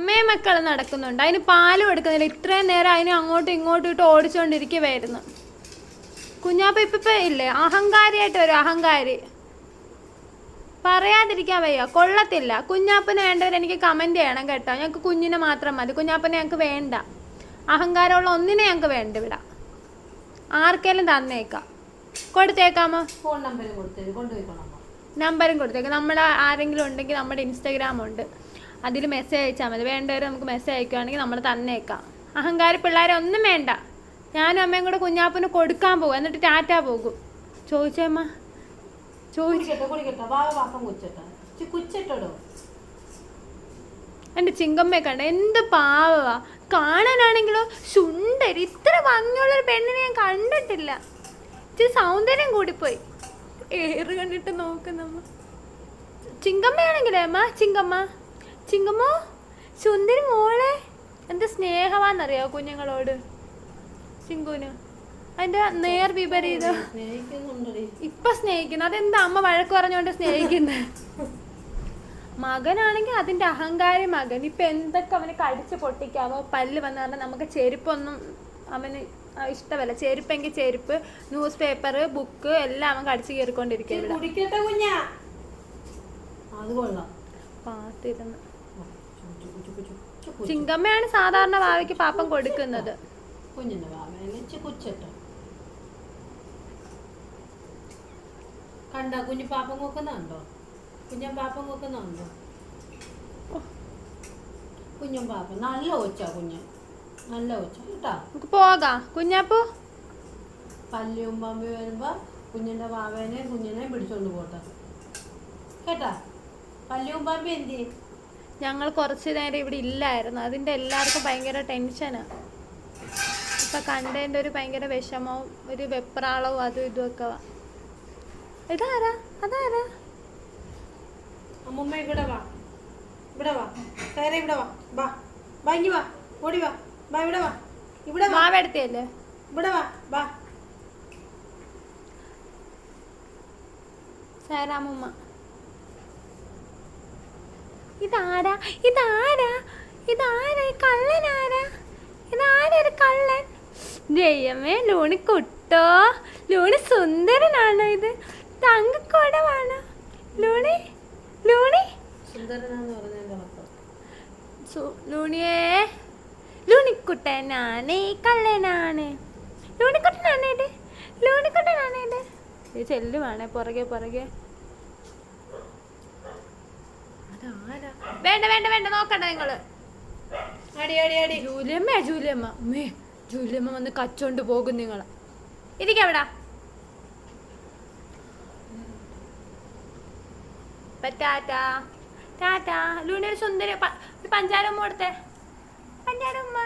അമ്മയും മക്കളും നടക്കുന്നുണ്ട്. അതിന് പാലും എടുക്കുന്നില്ല. ഇത്രയും നേരം അതിനെ അങ്ങോട്ടും ഇങ്ങോട്ടും ഇട്ട് ഓടിച്ചുകൊണ്ടിരിക്കുവായിരുന്നു കുഞ്ഞാപ്പ ഇപ്പൊ ഇല്ലേ? അഹങ്കാരിയായിട്ട് വരും അഹങ്കാരി. പറയാതിരിക്കാൻ വയ്യ. കൊള്ളത്തില്ല. കുഞ്ഞാപ്പന് വേണ്ടവർ എനിക്ക് കമന്റ് ചെയ്യണം കേട്ടോ. ഞങ്ങൾക്ക് കുഞ്ഞിനെ മാത്രം മതി. കുഞ്ഞാപ്പനെ ഞങ്ങൾക്ക് വേണ്ട. അഹങ്കാരമുള്ള ഒന്നിനെ ഞങ്ങൾക്ക് വേണ്ട ഇവിടെ. ആർക്കെങ്കിലും തന്നേക്കാം. കൊടുത്തേക്കാമോ? ഫോൺ നമ്പർ കൊടുത്തേക്ക് കൊണ്ടുപോയിക്കോളാം നമ്പറും കൊടുത്തേക്കാം. നമ്മുടെ ആരെങ്കിലും ഉണ്ടെങ്കിൽ നമ്മുടെ ഇൻസ്റ്റാഗ്രാം ഉണ്ട്. അതിൽ മെസ്സേജ് അയച്ചാൽ മതി. വേണ്ടവർ നമുക്ക് മെസ്സേജ് അയക്കുകയാണെങ്കിൽ നമ്മൾ തന്നേക്കാം അഹങ്കാരി പിള്ളേരെ ഒന്നും വേണ്ട. ഞാനും അമ്മയും കൂടെ കുഞ്ഞാപ്പന് കൊടുക്കാൻ പോകും എന്നിട്ട് ടാറ്റ പോകും. ചോദിച്ചേമ്മ ചോദിച്ചോ എന്റെ ചിങ്കമ്മയെ കണ്ട എന്ത് പാവവാ. കാണാനാണെങ്കിലോ സുന്ദരി ഇത്ര ഭംഗിയുള്ളൊരു പെണ്ണിനെ ഞാൻ കണ്ടിട്ടില്ല. ഇച്ചിരി സൗന്ദര്യം കൂടിപ്പോയി. ഏറ് കണ്ടിട്ട് നോക്കുന്നമ്മ ചിങ്കമ്മയാണെങ്കിലേ അമ്മ? ചിങ്കമ്മ ചിങ്കമ്മോ സുന്ദരി മോളെ എന്ത് സ്നേഹമാണെന്നറിയോ കുഞ്ഞുങ്ങളോട്? ചിങ്കുന് അതിന്റെ നേർ വിപരീതം. ഇപ്പൊ സ്നേഹിക്കുന്നു. അതെന്താ അമ്മ വഴക്ക് പറഞ്ഞോണ്ട് സ്നേഹിക്കുന്നത് മകനാണെങ്കിൽ അതിന്റെ അഹങ്കാരി മകൻ. ഇപ്പൊ എന്തൊക്കെ അവന് കടിച്ച് പൊട്ടിക്കാവോ? പല്ല് വന്ന പറഞ്ഞാൽ നമുക്ക് ചെരുപ്പൊന്നും അവന് ഇഷ്ടമല്ല. ചെരുപ്പെങ്കിൽ ചെരുപ്പ് ന്യൂസ് പേപ്പർ ബുക്ക് എല്ലാം അവൻ കടിച്ചു കയറിക്കൊണ്ടിരിക്കും ഇച്ചി കുഞ്ഞാ. അത് കൊള്ളാം. പാത്തിരുന്ന്. ചിങ്കമ്മയാണ് സാധാരണ വാവയ്ക്ക് പാപ്പം കൊടുക്കുന്നത്. കുഞ്ഞിന്റെ വാവ ഇച്ചി കുച്ചട്ടെ. കണ്ട കുഞ്ഞു പാപ്പം നോക്കുന്നുണ്ടോ കുഞ്ഞൻ പാപ്പം കുഞ്ഞൻ പാപ്പം. നല്ല ഒച്ച കുഞ്ഞൻ നല്ല ഒച്ച കേട്ടാ? നമുക്ക് പോകാം. കുഞ്ഞാപ്പു? പല്ലിയും പമ്പി വരുമ്പോ കുഞ്ഞിന്റെ വാവേനെ കുഞ്ഞിനെ പിടിച്ചോണ്ട് പോട്ടെ. കേട്ടാ? പല്ലിയും പമ്പി എന്തി ഞങ്ങൾ കുറച്ച് നേരം ഇവിടെ ഇല്ലായിരുന്നു. അതിന്റെ എല്ലാവർക്കും ഭയങ്കര ടെൻഷനാണ് ഇപ്പം കണ്ടതിന്റെ ഒരു ഭയങ്കര വിഷമവും ഒരു വെപ്രാളവും അതും ഇതും ഒക്കെ ഇതാരാ? അതാരാ? അമ്മമ്മ ഇവിടെ വാ. ഇവിടെ വാ. കയറി ഇവിടെ വാ. വാ. വാ ഇനി വാ. ഓടി വാ. വാ ഇവിടെ വാ. ഇവിടെ വാ. മാവെടുത്തിയല്ലേ ഇവിടെ വാ. വാ. സാരാമുമ്മ ഇതാരാ? ഇതാരാ? ഇതാരാ? ആരാ ഇതാരാ ഒരു കള്ളൻ? ദൈവമേ ലൂണി കുട്ടോ? ലൂണി സുന്ദരനാണോ ഇത്? തങ്കക്കുടമാണോ ലൂണി? ലൂണി? ലൂണിയേ ലൂണിക്കുട്ടനാണ് കള്ളനാണ്. ലൂണിക്കുട്ടനാണ് ഇത്? ലൂണിക്കുട്ടനാണ് ഇത് ചെല്ലുവാണേ പുറകെ പുറകെ. വേണ്ട വേണ്ട വേണ്ട നോക്കണ്ട നിങ്ങൾ. അടി അടി അടി. ജൂലിയമ്മ ജൂലിയമ്മ. മേ ജൂലിയമ്മ വന്ന് കച്ചോണ്ട് പോകും നിങ്ങൾ ഇരിക്കവിടാ? ടാറ്റാ. ടാറ്റാ ലൂണി ഒരു സുന്ദരി പഞ്ചാരമ്മ കൊടുത്തേ. പഞ്ചാര ഉമ്മ.